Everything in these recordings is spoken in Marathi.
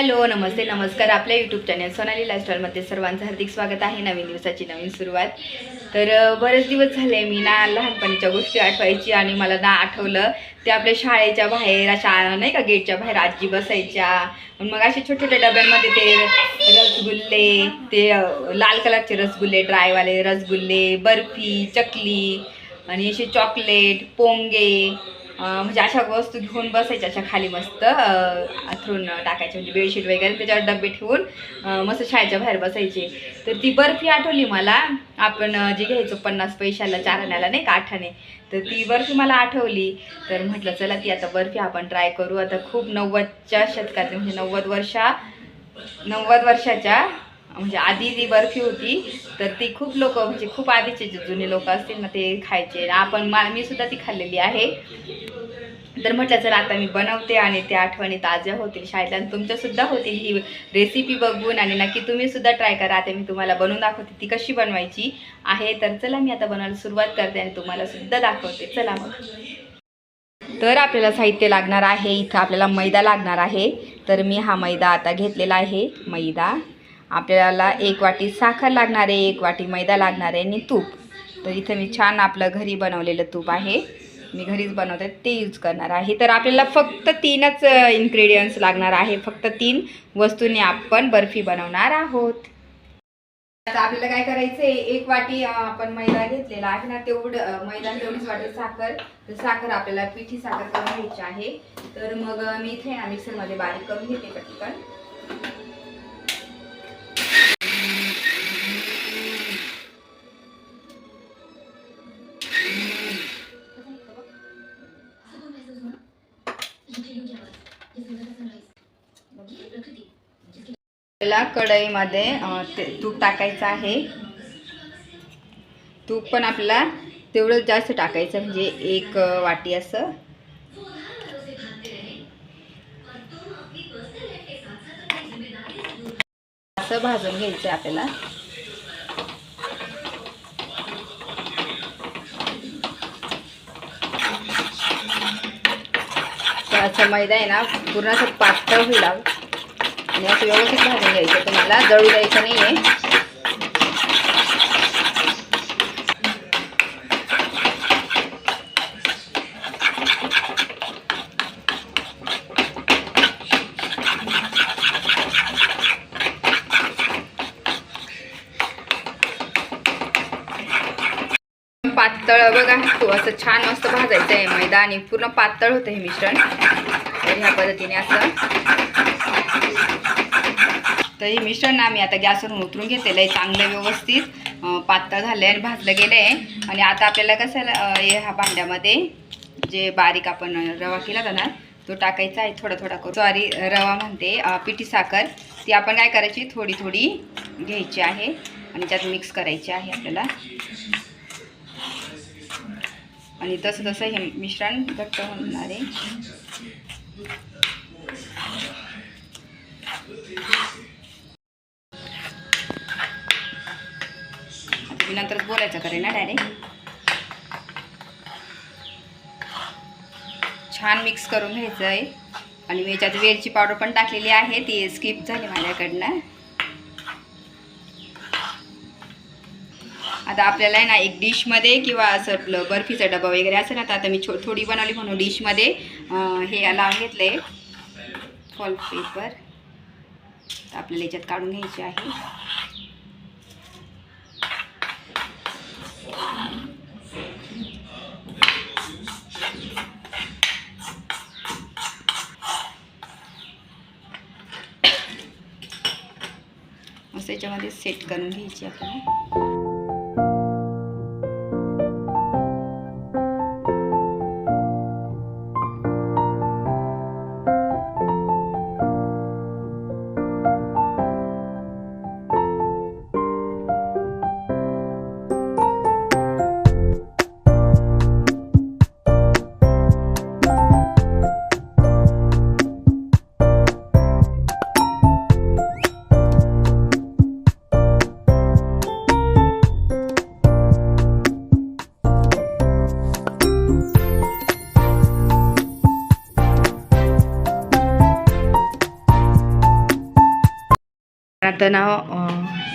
हॅलो नमस्ते नमस्कार. आपल्या यूट्यूब चॅनल सोनाली लाईफस्टाईलमध्ये सर्वांचं हार्दिक स्वागत आहे. नवीन दिवसाची नवीन सुरुवात. तर बरेच दिवस झाले मी ना लहानपणीच्या गोष्टी आठवायची आणि मला ना आठवलं ते आपल्या शाळेच्या बाहेर अशा नाही का गेटच्या बाहेर आजी बसायच्या. मग असे छोटे छोट्या डब्यांमध्ये ते रसगुल्ले ते लाल कलरचे रसगुल्ले ड्रायवाले रसगुल्ले बर्फी चकली आणि असे चॉकलेट पोंगे म्हणजे अशा वस्तू घेऊन बसायच्या अशा खाली मस्त अथरून टाकायचे म्हणजे बेडशीट वगैरे त्याच्यावर डबे ठेवून मस्त शाळेच्या बाहेर बसायचे. तर ती बर्फी आठवली मला. आपण जे घ्यायचो पन्नास पैशाला चार आण्याला नाही का आठाने. तर ती बर्फी मला आठवली. तर म्हटलं चला ती आता बर्फी आपण ट्राय करू. आता खूप नव्वदच्या शतकात म्हणजे नव्वद वर्षा नव्वद वर्षाच्या म्हणजे आधी जी बर्फी होती तर ती खूप लोक म्हणजे खूप आधीचे जे जुने लोक असतील ना ते खायचे. आपण मा मी सुद्धा ती खाल्लेली आहे. तर म्हटलं चला आता मी बनवते आणि त्या आठवणी ताज्या होतील शाळेतल्या आणि तुमच्यासुद्धा होतील ही रेसिपी बघून आणि नक्की तुम्हीसुद्धा ट्राय करा. आता मी तुम्हाला बनवून दाखवते ती कशी बनवायची आहे. तर चला मी आता बनवायला सुरुवात करते आणि तुम्हाला सुद्धा दाखवते. चला मग. तर आपल्याला साहित्य लागणार आहे. इथं आपल्याला मैदा लागणार आहे. तर मी हा मैदा आता घेतलेला आहे. मैदा. आपल्याला एक वाटी साखर लागणार आहे एक वाटी मैदा लागणार आहे आणि तूप. तर इथं मी छान आपलं घरी बनवलेलं तूप आहे. मी घरीच बनवते ते यूज करणार आहे. तर आपल्याला फक्त तीनच इन्ग्रेडियंट्स लागणार आहे. फक्त तीन वस्तूंनी आपण बर्फी बनवणार आहोत. आता आपल्याला काय करायचं आहे एक वाटी आपण मैदा घेतलेला आहे ना तेवढं मैदा तेवढीच वाटी साखर. तर साखर आपल्याला पिठी साखर करून घ्यायची आहे. तर मग मी इथे ना मिक्सरमध्ये बारीक करून घेते पटकन. आपल्याला कढईमध्ये ते तूप टाकायचं आहे. तूप पण आपल्याला तेवढं जास्त टाकायचं म्हणजे एक वाटी असं. असं भाजून घ्यायचं आहे आपल्याला. तर असं मैदा आहे ना पूर्ण असं पातळ होईल. आणि असं व्यवस्थित भाजून घ्यायचं तुम्हाला. जळू द्यायचं नाही आहे पातळ बघा. तो असं छान मस्त भाजायचं आहे मैदा आणि पूर्ण पातळ होतं हे मिश्रण. तर ह्या पद्धतीने असं तर हे मिश्रण आम्ही आता गॅसवरून उतरून घेतलेलं आहे चांगलं व्यवस्थित पातळ झालं आहे आणि भाजलं गेलं आहे आणि आता आपल्याला कसं ह्या भांड्यामध्ये जे बारीक आपण रवा केला होता ना तो टाकायचा आहे थोडा थोडा करून. सॉरी रवा म्हणते पिठी साखर. ती आपण काय करायची? थोडी थोडी घ्यायची आहे आणि त्यात मिक्स करायची आहे आपल्याला. आणि तसं तसं हे मिश्रण घट्ट होणार आहे. नंतरच बोलायचं करे ना डायरेक्ट छान मिक्स करून घ्यायचं आहे आणि मी याच्यात वेलची पावडर पण टाकलेली आहे ती स्किप झाली माझ्याकडनं. आता आपल्याला आहे ना एक डिशमध्ये किंवा असं आपलं बर्फीचा डबा वगैरे असेल ना आता मी छो थोडी बनवली म्हणून डिशमध्ये हे लावून घेतलं. फॉल पेपर तर आपल्याला याच्यात काढून घ्यायचे आहे. त्याच्यामध्ये सेट करून घ्यायची आपल्याला. आता ना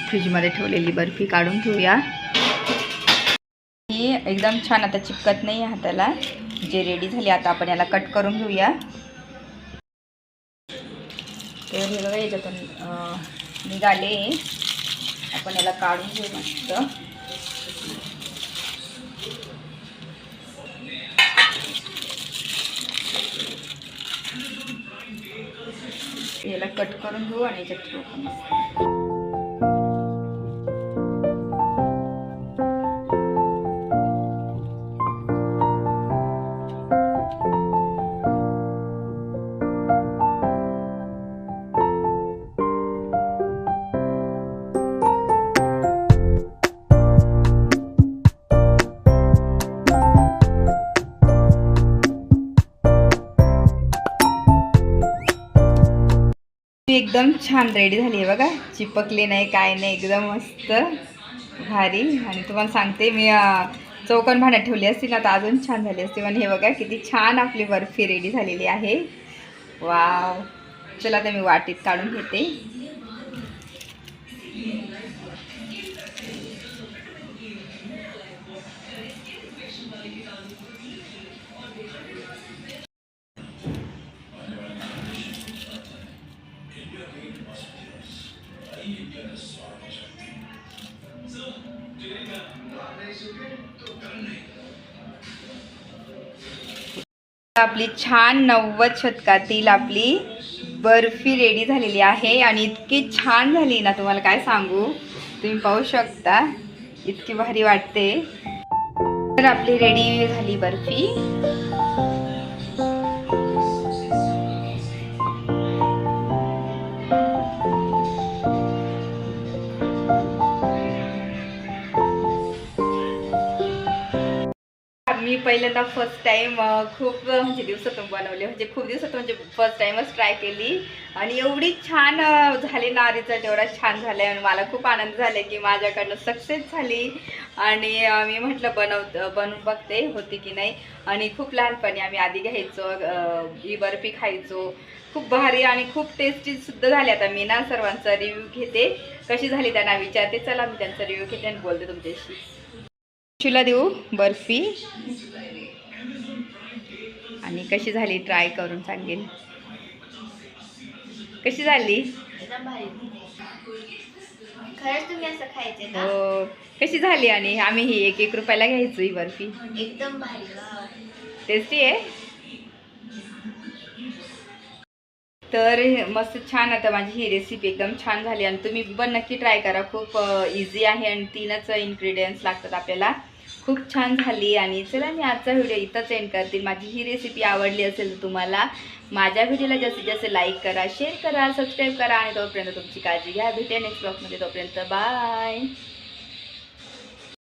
फ्रीजमध्ये ठेवलेली बर्फी काढून घेऊया ही एकदम छान आता चिपकत नाही हाताला. जे रेडी झाली आता आपण याला कट करून घेऊया. तर हे बघा याच्यातून निघाले. आपण याला काढून घेऊ मस्त. याला कट करून घेऊ आणि याच्यात ठेवू एकदम छान रेडी झाली आहे बघा. चिपकली नाही काय नाही एकदम मस्त. भारी. आणि तुम्हाला सांगते मी चौकन भांड्यात ठेवली असती ना तर अजून छान झाली असते. पण हे बघा किती छान आपली बर्फी रेडी झालेली आहे. वाव. चला आता मी वाटीत काढून घेते. आपली छान नव्वद शतकातील आपली बर्फी रेडी झालेली आहे आणि इतकी छान झाली ना तुम्हाला काय सांगू? तुम्ही पाहू शकता इतकी भारी वाटते. तर आपली रेडी झाली बर्फी. पहिल्यांदा फर्स्ट टाईम खूप म्हणजे दिवसातून बनवले. म्हणजे खूप दिवसातून म्हणजे फर्स्ट टाईमच ट्राय केली. आणि एवढी छान झाली ना रिझल्ट एवढा छान झाला आणि मला खूप आनंद झाला की माझ्याकडनं सक्सेस झाली. आणि मी म्हटलं बनव बनवून बघते होती की नाही. आणि खूप लहानपणी आम्ही आधी घ्यायचो ही बर्फी खायचो. खूप भारी आणि खूप टेस्टी सुद्धा झाली. आता मी ना सर्वांचा रिव्ह्यू घेते. कशी झाली त्यांना विचारते. चला मी त्यांचा रिव्ह्यू घेते आणि बोलते तुमच्याशी. शिला देऊ बर्फी. आणि कशी झाली ट्राय करून सांगेल कशी झाली? खरंच तुम्ही असं खायचे ना हो कशी झाली आणि आम्ही ही एक एक रुपयाला घ्यायचो ही बर्फी. एकदम भारी वा. टेस्टी आहे? तर मस्त छान आता माझी ही रेसिपी एकदम छान झाली आणि तुम्ही पण नक्की ट्राय करा. खूप इझी आहे आणि तीनच इन्ग्रेडियंट्स लागतात आपल्याला. खूप छान झाली आणि चला मी आजचा व्हिडिओ इथंच एंड करतील माझी ही रेसिपी आवडली असेल तर तुम्हाला माझ्या व्हिडिओला जास्तीत जास्त लाईक करा शेअर करा सबस्क्राईब करा आणि तोपर्यंत तुमची काळजी घ्या. भेटेल नेक्स्ट ब्लॉगमध्ये तोपर्यंत बाय